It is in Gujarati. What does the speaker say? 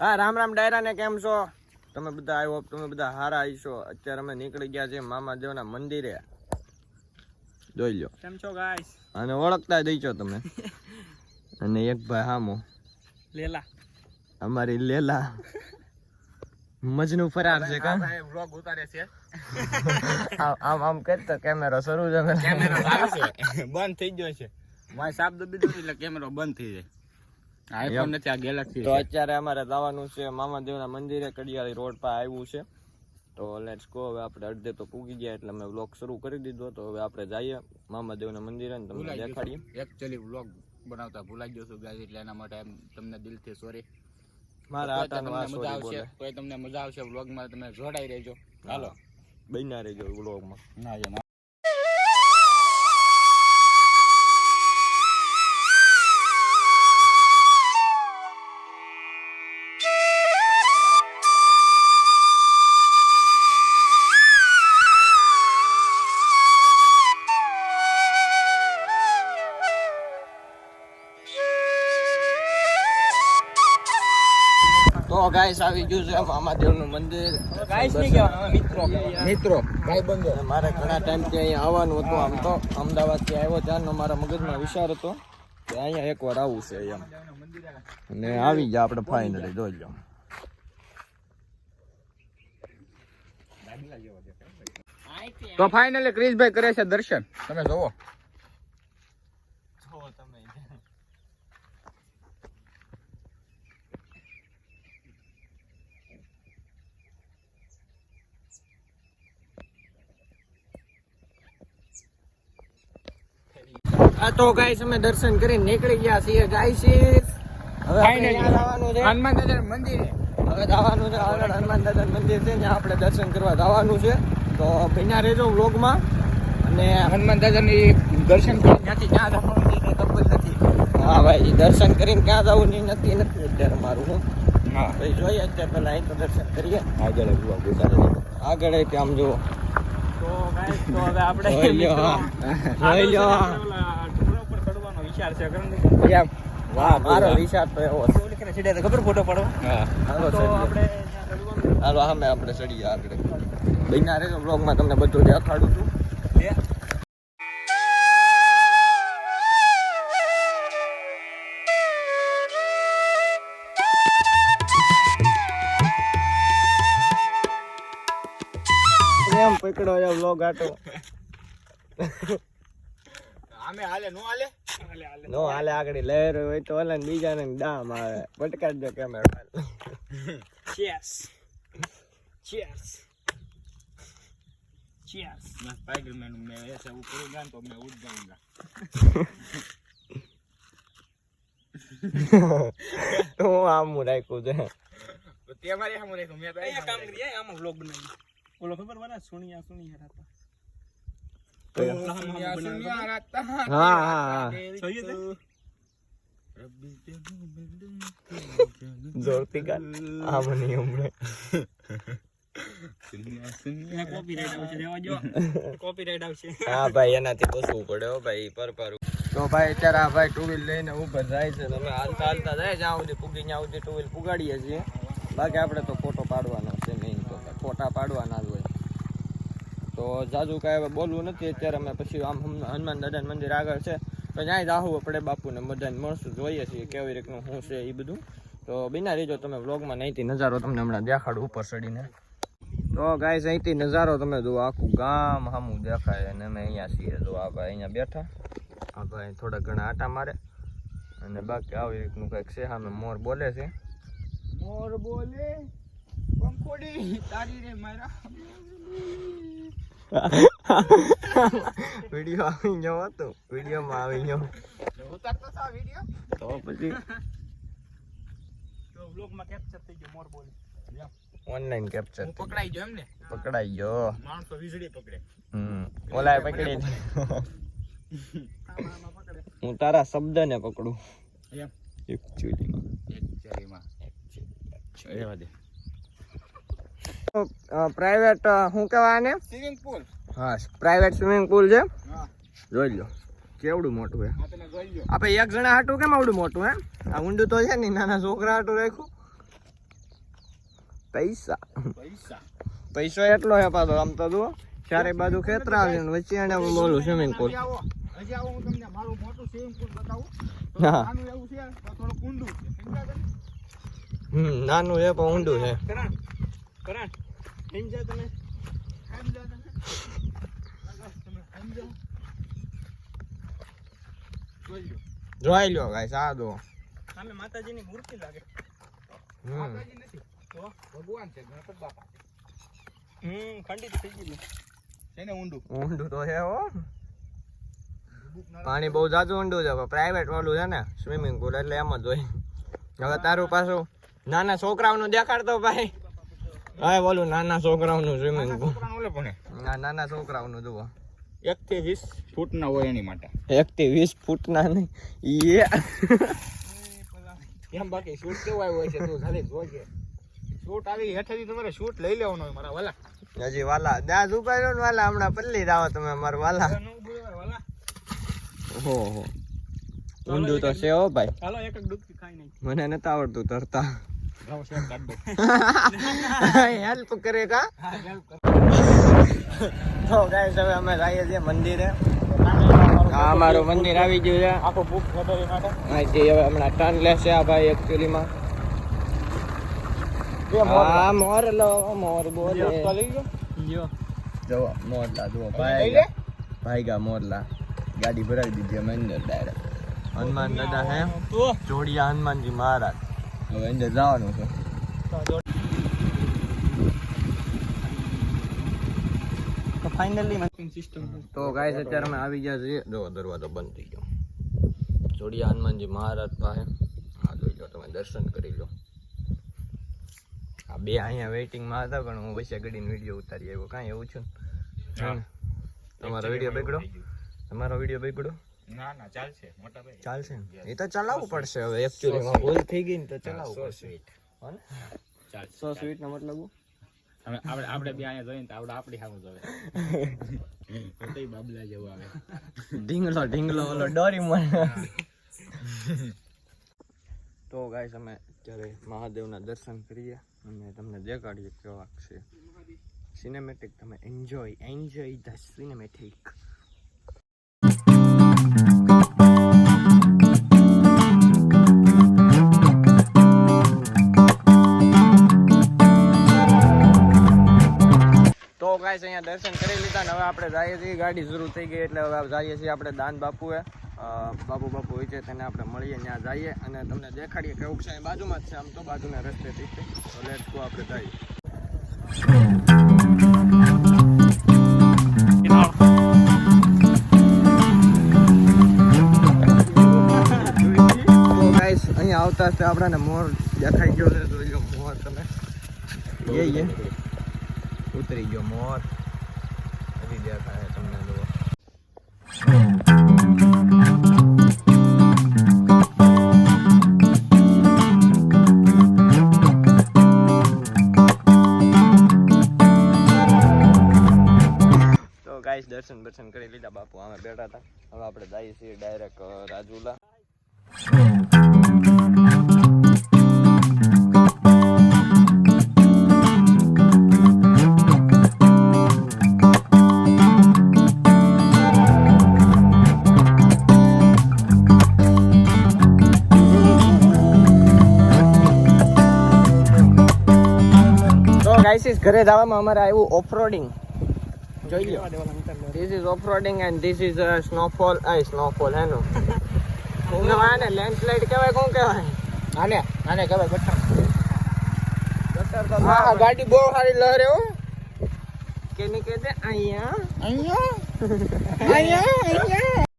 હા રામ રામ ડાયરા ને કેમ છો? તમે બધા આઈ હોપ તમે બધા હારા આવીશો અત્યારે અમે નીકળી ગયા છે મામાદેવના મંદિરે. જોઈ લો કેમ છો ગાઈસ અને ઓળખતા દઈ છો તમે. અને એક ભાઈ હામો. લેલા. અમારી લેલા. મજનુ ફરાર છે કા? વ્લોગ ઉતારે છે. આમ આમ આમ કરતો કેમેરો શરૂ છે કેમેરો ચાલુ છે. બંધ થઈ ગયો છે. વાય સાપ દબી દો એટલે કેમેરો બંધ થઈ જાય. આઈફોન નથી આ ગેલેક્સી તો અત્યારે અમારે જવાનું છે મામાદેવના મંદિરે કડિયાળી રોડ પર આવ્યું છે. તો લેટ્સ ગો હવે આપણે અડધે તો પૂગી ગયા એટલે અમે વ્લોગ શરૂ કરી દીધો તો હવે આપણે જઈએ મામાદેવના મંદિરે ને તમને ભૂલાઈ દેખાડીએ. એકચ્યુઅલી વ્લોગ બનાવતા ભૂલાઈ ગયો છું ગાઈસ એટલે એના માટે તમને દિલથી સોરી મારા તમને મજા સોરી આવશે બોલે. તોય તમને મજા આવશે વ્લોગમાં તમે જોડાઈ રહેજો. હાલો. બન્યા રહેજો વ્લોગમાં ના તો ગાઈસ આવી ગયું છે મહાદેવનું મંદિર. મિત્રો મિત્રો ભાઈ બંધો. મારે ઘણા ટાઈમથી અહીંયા આવવાનું હતું આમ તો. અમદાવાદથી આવ્યો ત્યારનો મારા મગજમાં વિચાર હતો કે અહીંયા એકવાર આવવું છે એમ. અને આવી ગયા આપણે ફાઇનલી જોઈ લો. તો ફાઇનલી ક્રિશભાઈ કરે છે દર્શન. તમે જોવો. આ તો ગાઈસ અમે દર્શન કરીને નીકળી ગયા છીએ. ગાઈસ હવે આવવાનું છે. હનુમાન દાદા મંદિરે. હવે જવાનું છે. આગળ હનુમાન દાદા મંદિર છે. ત્યાં આપણે દર્શન કરવા જવાનું છે. તો બન્યા રહેજો વ્લોગમાં. અને હનુમાન દાદાની દર્શન કરી ત્યાંથી ક્યાં જવાનું ખબર નથી. હા ભાઈ દર્શન કરીને ક્યાં જવું એ નક્કી નથી અત્યારે મારું હું. ભાઈ જોઈએ અત્યારે પહેલાં અહીં તો દર્શન કરીએ. આગળ આગળ ત્યાં આમ જુઓ. તો ગાઈસ તો હવે આપણે જોઈ લો જોઈ લ્યો. ઢોળા ઉપર ચડવાનો વિચાર છે એમ. વાહ મારો વિચાર તો એવો છે. ખબર ફોટો પાડવા? હાલો તો આપણે હાલો સામે આપણે ચડીએ આગળ. બન્યા રહેજો બ્લોગમાં તમને બધું દેખાડું છું. છે. એમ પકડો એ બ્લોગ આટો. આમે હાલે નો હાલે. નો હાલે આગળ લહેર હોય તો ઓલા બીજાને દામ આવે. પટકાટ દો કેમેરો ચેસ ચેસ ચેસ ના હું રાખ્યું છે. તે કામ કરીએ આમ વ્લોગ બનાવી. ખબર વાળા સુણિયા હતા આવશે રહેવા જો copyright આવશે હા ભાઈ એનાથી બસવું પડે હો ભાઈ પર પર તો ભાઈ અત્યારે આ ભાઈ ટુ વ્હીલ લઈને ઉપર જાય છે તમે હાલતા હાલતા જાય જ્યાં સુધી પૂગી ત્યાં સુધી ટુ વ્હીલ પુગાડીએ છીએ બાકી આપણે તો ફોટો પાડવાનો છે મેઇન તો ફોટા પાડવાના જ હોય તો જાજુ કાંઈ બોલવું નથી, અત્યારે અમે પછી આમ હનુમાન દાદાન મંદિર આગળ છે, તો ત્યાં જ આપણે બાપુને, બધાને મળશું, જોઈએ છીએ કેવી રીતનું શું છે એ બધું. તો બિના રીજો તમે વ્લોગમાં નહીંથી નજારો તમને હમણાં દેખાડું ઉપર ચડીને. તો ગાય અહીંથી નજારો તમે જુઓ, આખું ગામ હામું દેખાય અને અમે અહીંયા છીએ. જો આ ભાઈ અહીંયા બેઠા. આ ભાઈ થોડા ઘણા આટા મારે. અને બાકી આવી રીતનું કંઈક છે, સામે મોર બોલે છે. મોર બોલે, પંખોડી, તારી રે મારા. વીડિયો આવી ગયો હતો. વિડીયોમાં આવી ગયો. ઉતારતો સા વીડિયો તો પછી તો વ્લોગમાં કેપ્ચર થઈ ગયો. મોર બોલી ઓનલાઈન કેપ્ચર હું પકડાઈ ગયો એમ ને? પકડાઈ ગયો. માણસો વીજળી પકડે. હમ. ઓલા પકડી હું તારા શબ્દ ને પકડું. એમ. એકચ્યુઅલીમાં એકચ્યુઅલીમાં એકચ્યુઅલી રહેવા દે. પ્રાઇવેટ શું કહેવાય સ્વિમિંગ પુલ હા પ્રાઇવેટ સ્વિમિંગ પુલ છે. જોઈ લો કેવડું મોટું હે. આપણે એક જણા હાટું કેમ આવડું મોટું હે? આ ઊંડું તો છે ને નાના છોકરા હાટું રાખ્યું. પૈસા. પૈસા. પૈસો એટલો હે પાછો આમ તો જુઓ. ચારે બાજુ ખેતરા આવે ને વચ્ચે એને બોલું સ્વિમિંગ પુલ હજી આવો હું તમને મારું મોટું સ્વિમિંગ પૂલ બતાવું. નાનું એવું છે થોડું ઊંડું છે. હમ નાનું છે પણ ઊંડું છે. કરણ કરણ જા તમે. સમજ્યા? જોઈ લો. ગાઈસ આ દો. સામે માતાજીની મૂર્તિ લાગે. માતાજી નથી. તો? ભગવાન છે ગણપત બાપા. હમ ખંડિત થઈ ગયેલું છે ઊંડું? ઊંડું તો છે હો. પાણી બહુ જાજુ ઊંડું છે પ્રાઇવેટ વાળું છે ને સ્વિમિંગ પુલ એટલે એમ જ હોય. હવે તારું પાછું નાના છોકરાઓનું દેખાડતો ભાઈ. હા બોલું નાના છોકરાઓનું સ્વિમિંગ પુલ ના નાના છોકરાઓનું જુઓ. એક થી વીસ ફૂટ ના હોય એની માટે. એક થી વીસ ફૂટના નહીં. એ. એમ બાકી શૂટ કેવાય હોય છે તું ખાલી જોજે. શૂટ આવી હેઠેથી તમારે શૂટ લઈ લેવાનો હોય મારા વાલા. હજી વાલા. દાદ ઉપાડ્યો ને વાલા હમણાં પલ્લી દાવો તમે મારા વાલા. ઓહો બોલવાય વાલા હો હો ઊંડું તો છે હો ભાઈ. ચાલો એક એક ડૂબકી ખાઈ નહીં મને નતા આવડતું તરતા. દો હેલ્પ કરે કા તો ગાઈસ હવે અમે જઈએ છીએ મંદિરે હા અમારું મંદિર આવી ગયું છે આખો બુક ખબર માટે અહીંથી હવે હમણાં ટર્ન લેશે આ ભાઈ એકચ્યુઅલીમાં આ મોરલો મોર બોલે જો મોરલા જુઓ લઈ ભાઈ ગા ભાઈગા મોરલા ગાડી ભરાવી દીધી અમે અંદર ડાયરેક્ટ હનુમાન દાદા હે જોડિયા હનુમાનજી મહારાજ હવે અંદર જવાનું છે. તો ફાઇનલી સિસ્ટમ તો ગાઈસ અત્યારે અમે આવી ગયા છીએ. જો દરવાજો બંધ થઈ ગયો. જોડિયા હનુમાનજી મહારાજ પાસે. આ જોઈ લો તમે દર્શન કરી લો. આ બે અહીંયા વેઇટિંગમાં હતા પણ હું વચ્ચે ઘડીને વીડિયો ઉતારી આવ્યો. કાંઈ એવું છે તમારો વીડિયો બગડો તમારો વીડિયો બગડો ના ના ચાલશે મોટા ભાઈ. ચાલશે એ તો ચલાવવું પડશે હવે એકચ્યુઅલીમાં ભૂલ થઈ ગઈ ને તો ચલાવવું પડશે. સ્વીટ. હો ને ચાલશે સો સ્વીટ નો મતલબ? આપણે આપણે બે અહીંયા જોઈએ તો આપણે આપણી સામે જોવે તો બાબલા જેવું આવે. ઢીંગલો ઢીંગલો ઓલો ડોરી તો ગાઈસ અમે જ્યારે મહાદેવના દર્શન કરીએ. અને તમને દેખાડીએ કેવા છે. સિનેમેટિક તમે enjoy enjoy the cinematic guys અહીંયા દર્શન કરી લીધા હવે આપણે જઈએ છીએ, ગાડી શરૂ થઈ ગઈ એટલે હવે જઈએ છીએ આપણે દાન બાપુએ. બાપુ બાપુ હોય છે તેને આપણે મળીએ, ત્યાં જઈએ અને તમને દેખાડીએ કે અહીં બાજુમાં જ છે આમ તો, બાજુના રસ્તેથી તો લેટ્સ ગો આપણે જઈએ. અહીંયા આવતા આપણે મોર દેખાઈ ગયો છે. જોઈ લો મોર તમે. એ ઉતરી ગયો મોર હજી દેખાય તમને જુઓ. દર્શન દર્શન કરી લીધા બાપુ. અમે બેઠા હતા. હવે આપણે જઈએ છીએ ડાયરેક્ટ રાજુલા. તો ઘરે જવામાં અમારે આવ્યું ઓફરોડિંગ જોઈ લો. This is offroading and this is snowfall i snowfall હેનું હું કહેવાય ને લેન્ડસ્લાઇડ કહેવાય કોણ કહેવાય? આને આને કહેવાય ગટર. હા ગાડી બહુ સારી લહેરે હો. કે નહીં કહે છે? અહીંયા. અહીંયા? અહીંયા અહીંયા.